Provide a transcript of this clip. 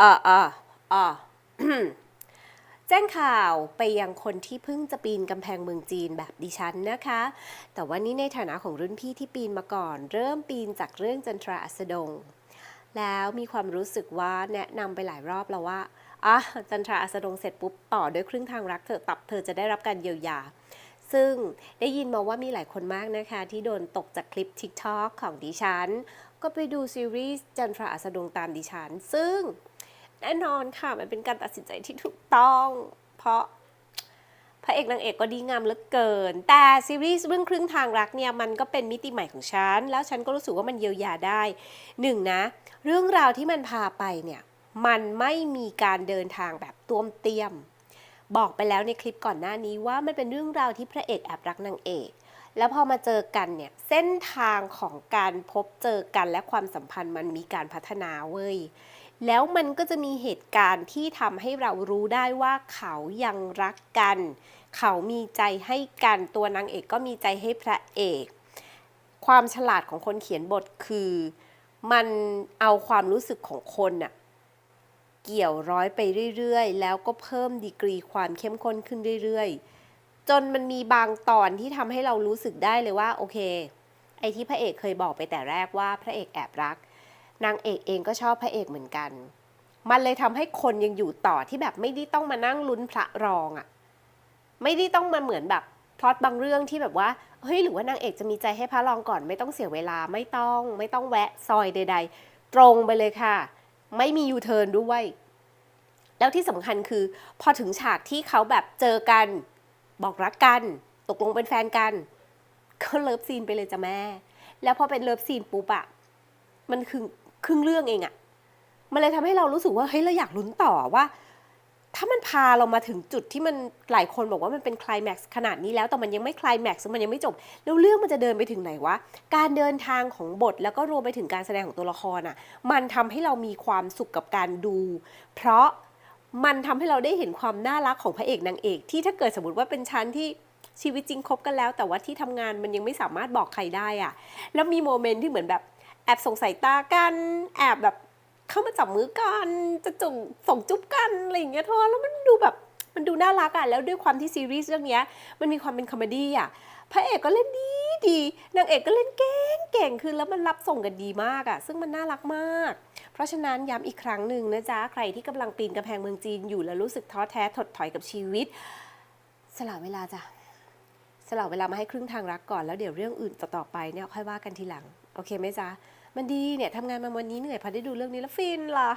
อ่าอ่าอ่าแจ้งข่าวไปยังคนที่เพิ่งจะปีนกำแพงเมืองจีนแบบดิฉันนะคะ แต่ว่านี่ในฐานะของรุ่นพี่ที่ปีนมาก่อน เริ่มปีนจากเรื่องจันทราอัสดง แล้วมีความรู้สึกว่าแนะนำไปหลายรอบแล้วว่าอะจันทราอัสดงเสร็จปุ๊บต่อด้วยครึ่งทางรักเธอตับเธอจะได้รับการเยียวยา ซึ่งได้ยินมาว่ามีหลายคนมากนะคะ ที่โดนตกจากคลิป TikTok ของดิฉัน ก็ไปดูซีรีส์จันทราอัสดงตามดิฉัน ซึ่ง แน่นอนค่ะมันเป็นการตัดสินใจที่ถูกต้อง เพราะพระเอกนางเอกก็ดีงามเหลือเกิน แต่ซีรีส์เรื่องครึ่งทางรักเนี่ยมันก็เป็นมิติใหม่ของฉัน แล้วฉันก็รู้สึกว่ามันเยียวยาได้หนึ่งนะ เรื่องราวที่มันพาไปเนี่ยมันไม่มีการเดินทางแบบต้วมเตียม บอกไปแล้วในคลิปก่อนหน้านี้ว่ามันเป็นเรื่องราวที่พระเอกแอบรักนางเอก แล้วพอมาเจอกันเนี่ยเส้นทางของการพบเจอกันและความสัมพันธ์มันมีการพัฒนาเว้ย แล้วมันก็จะมีเหตุการณ์ที่ทำให้เรารู้ได้ว่าเขายังรักกัน เขามีใจให้กันตัวนางเอกก็มีใจให้พระเอก ความฉลาดของคนเขียนบทคือ มันเอาความรู้สึกของคนน่ะเกี่ยวร้อยไปเรื่อยๆ แล้วก็เพิ่มดีกรีความเข้มข้นขึ้นเรื่อยๆ จนมันมีบางตอนที่ทำให้เรารู้สึกได้เลยว่า โอเค ไอ้ที่พระเอกเคยบอกไปแต่แรกว่าพระเอกแอบรัก นางเอกเองก็ชอบพระเอกเหมือนกัน มันเลยทำให้คนยังอยู่ต่อที่แบบไม่ได้ต้องมานั่งลุ้นพระรองอะ่ะ ไม่ได้ต้องมาเหมือนแบบพล็อตบางเรื่องที่แบบว่า เฮ้ย หรือว่านางเอกจะมีใจให้พระรองก่อน ไม่ต้องเสียเวลา ไม่ต้อง ไม่ต้องแวะซอยใด ๆ ตรงไปเลยค่ะ ไม่มียูเทิร์นด้วย แล้วที่สำคัญคือ พอถึงฉากที่เขาแบบเจอกัน บอกรักกัน ตกลงเป็นแฟนกัน ก็เลิฟซีนไปเลยจ้ะแม่ แล้วพอเป็นเลิฟซีนปุ๊บอะมันคือ รึ่งเรื่องเองอะมันเลยทำให้เรารู้สึกว่าเฮ้ยเราอยากลุ้นต่อว่า ถ้ามันพาเรามาถึงจุดที่มันหลายคนบอกว่ามันเป็นคลแม็กซ์ขนาดนี้แล้วแต่มันยังไม่คลแม็กซ์มันยังไม่จบแล้วเรื่องมันจะเดินไปถึงไหนวะการเดินทางของบทแล้วก็รวมไปถึงการแสดงของตัวละครอะ มันทำให้เรามีความสุขกับการดู เพราะมันทำให้เราได้เห็นความน่ารักของพระเอกนางเอก ที่ถ้าเกิดสมมติว่าเป็นชั้นที่ชีวิตจริงคบกันแล้ว แต่ว่าที่ทำงานมันยังไม่สามารถบอกใครได้อะ แล้วมีโมเมนต์ที่เหมือนแบบ แอบส่งสายตากัน แอบแบบเข้ามาจับมือกัน จะจุ่มส่งจุ๊บกันอะไรอย่างเงี้ยเธอแล้วมันดูแบบมันดูน่ารักอะแล้วด้วยความที่ซีรีส์เรื่องเนี้ยมันมีความเป็นคอมเมดี้อะพระเอกก็เล่นดีดีนางเอกก็เล่นเก่งเก่งคือแล้วมันรับส่งกันดีมากอะซึ่งมันน่ารักมาก เพราะฉะนั้นย้ำอีกครั้งหนึ่งนะจ๊ะ ใครที่กำลังปีนกำแพงเมืองจีนอยู่แล้วรู้สึกท้อแท้ถดถอยกับชีวิต สละเวลาจ้ะ สละเวลามาให้ครึ่งทางรักก่อนแล้วเดี๋ยวเรื่องอื่นต่อๆไปเนี่ยค่อยว่ากันทีหลัง โอเคไหมจ๊ะ มันดีเนี่ยทำงานมาวันนี้เหนื่อยพอได้ดูเรื่องนี้แล้วฟินล่ะ